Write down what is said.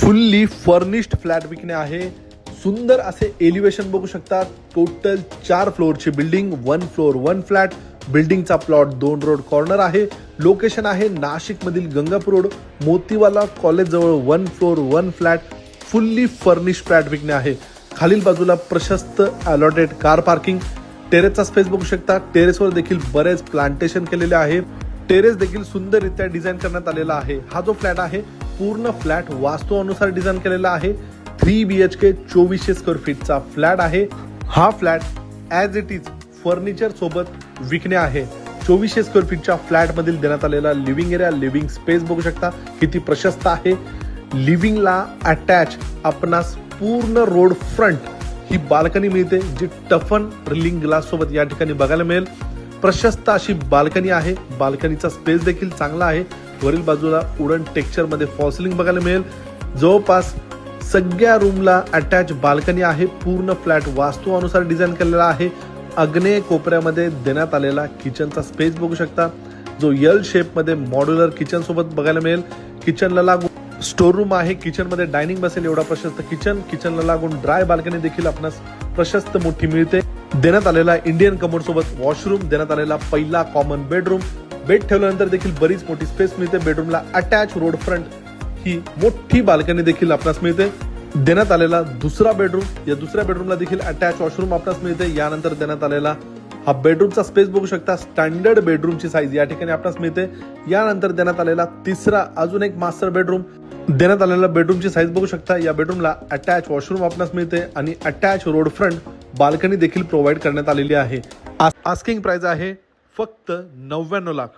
Fully furnished flat विकणे आहे. सुंदर असे एलिव्हेशन बघू शकता टोटल चार फ्लोअरची building one floor one flat. बिल्डिंगचा प्लॉट दोन रोड कॉर्नर आहे. लोकेशन आहे नाशिकमधील Gangapur road. Motiwala कॉलेजजवळ one floor one flat. Fully furnish flat विकणे आहे. खालील बाजूला प्रशस्त अलॉटेड कार पार्किंग टेरेसचा स्पेस बघू शकता. टेरेसवर देखील बरेच प्लांटेशन केलेले आहे टेरेस देखील सुंदररित्या डिझाईन करण्यात आलेला आहे. हा जो फ्लॅट आहे पूर्ण फ्लॅट वास्तुअनुसार डिझाईन केलेला आहे. थ्री बी एच के चोवीसशे स्क्वेअर फीटचा फ्लॅट आहे. हा flat as it is furniture सोबत विकणे आहे. चोवीसशे स्क्वेअर फीटच्या फ्लॅटमधील देण्यात आलेला लिव्हिंग एरिया लिव्हिंग स्पेस बघू शकता. किती प्रशस्त आहे. लिव्हिंगला अटॅच आपणास पूर्ण रोड फ्रंट ही बाल्कनी मिळते जी टफन रिलिंग ग्लास सोबत या ठिकाणी बघायला मिळेल. प्रशस्त अशी बाल्कनी आहे. बाल्कनीचा स्पेस देखील चांगला आहे. वरील बाजूला वुडन टेक्चरमध्ये फॉसिलिंग बघायला मिळेल. जवळपास सगळ्या रूमला अटॅच बाल्कनी आहे. पूर्ण फ्लॅट वास्तुअनुसार डिझाईन केलेला आहे. अग्नेय कोपऱ्यामध्ये देण्यात आलेला किचनचा स्पेस बघू शकता. जो यल शेपमध्ये मॉड्युलर किचन सोबत बघायला मिळेल. किचनला लागून स्टोर रूम आहे किचनमध्ये डायनिंग बसेल एवढा प्रशस्त किचन किचनला लागून ड्राय बाल्कनी देखील आपणास प्रशस्त मोठी मिळते. देण्यात आलेला इंडियन कमोड सोबत वॉशरूम देण्यात आलेला पहिला कॉमन बेडरूम बेड ठेवल्यानंतर देखील बरीच मोठी स्पेस मिळते. बेडरूमला अटॅच रोड फ्रंट ही मोठी बाल्कनी देखील आपणास मिळते. देण्यात आलेला दुसरा बेडरूम या दुसऱ्या बेडरूमला देखील अटॅच वॉशरूम आपणास मिळते. यानंतर देण्यात आलेला हा बेडरूमचा स्पेस बघू शकता. स्टँडर्ड बेडरूमची साईज या ठिकाणी आपणास मिळते. यानंतर देण्यात आलेला तिसरा अजून एक मास्टर बेडरूम देण्यात आलेल्या बेडरूमची साईज बघू शकता. या बेडरूमला अटॅच वॉशरूम आपणास मिळते आणि अटॅच रोड फ्रंट बाल्कनी देखील प्रोव्हाइड करण्यात आलेली आहे. आस्किंग प्राइस आहे फक्त नव्याण्णव लाख.